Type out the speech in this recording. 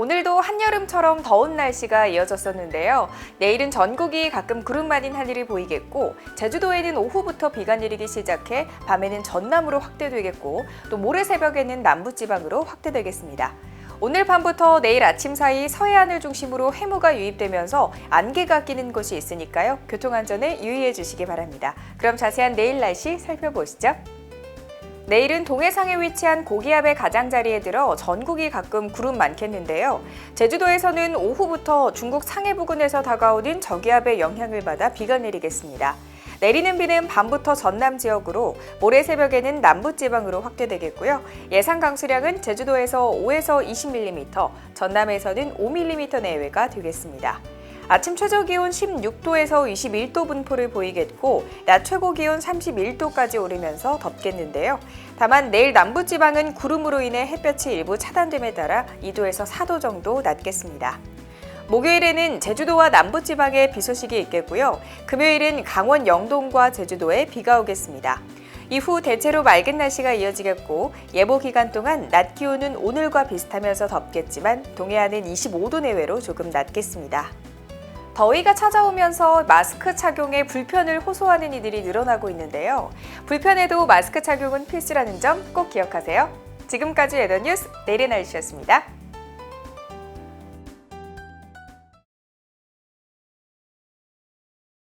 오늘도 한여름처럼 더운 날씨가 이어졌었는데요. 내일은 전국이 가끔 구름 많은 하늘이 보이겠고, 제주도에는 오후부터 비가 내리기 시작해 밤에는 전남으로 확대되겠고, 또 모레 새벽에는 남부지방으로 확대되겠습니다. 오늘 밤부터 내일 아침 사이 서해안을 중심으로 해무가 유입되면서 안개가 끼는 곳이 있으니까요. 교통안전에 유의해 주시기 바랍니다. 그럼 자세한 내일 날씨 살펴보시죠. 내일은 동해상에 위치한 고기압의 가장자리에 들어 전국이 가끔 구름 많겠는데요. 제주도에서는 오후부터 중국 상해 부근에서 다가오는 저기압의 영향을 받아 비가 내리겠습니다. 내리는 비는 밤부터 전남 지역으로 모레 새벽에는 남부 지방으로 확대되겠고요. 예상 강수량은 제주도에서 5에서 20mm, 전남에서는 5mm 내외가 되겠습니다. 아침 최저 기온 16도에서 21도 분포를 보이겠고 낮 최고 기온 31도까지 오르면서 덥겠는데요. 다만 내일 남부 지방은 구름으로 인해 햇볕이 일부 차단됨에 따라 2도에서 4도 정도 낮겠습니다. 목요일에는 제주도와 남부지방에 비 소식이 있겠고요. 금요일은 강원 영동과 제주도에 비가 오겠습니다. 이후 대체로 맑은 날씨가 이어지겠고 예보 기간 동안 낮 기온은 오늘과 비슷하면서 덥겠지만 동해안은 25도 내외로 조금 낮겠습니다. 더위가 찾아오면서 마스크 착용에 불편을 호소하는 이들이 늘어나고 있는데요. 불편해도 마스크 착용은 필수라는 점 꼭 기억하세요. 지금까지 에더 뉴스 내일의 날씨였습니다.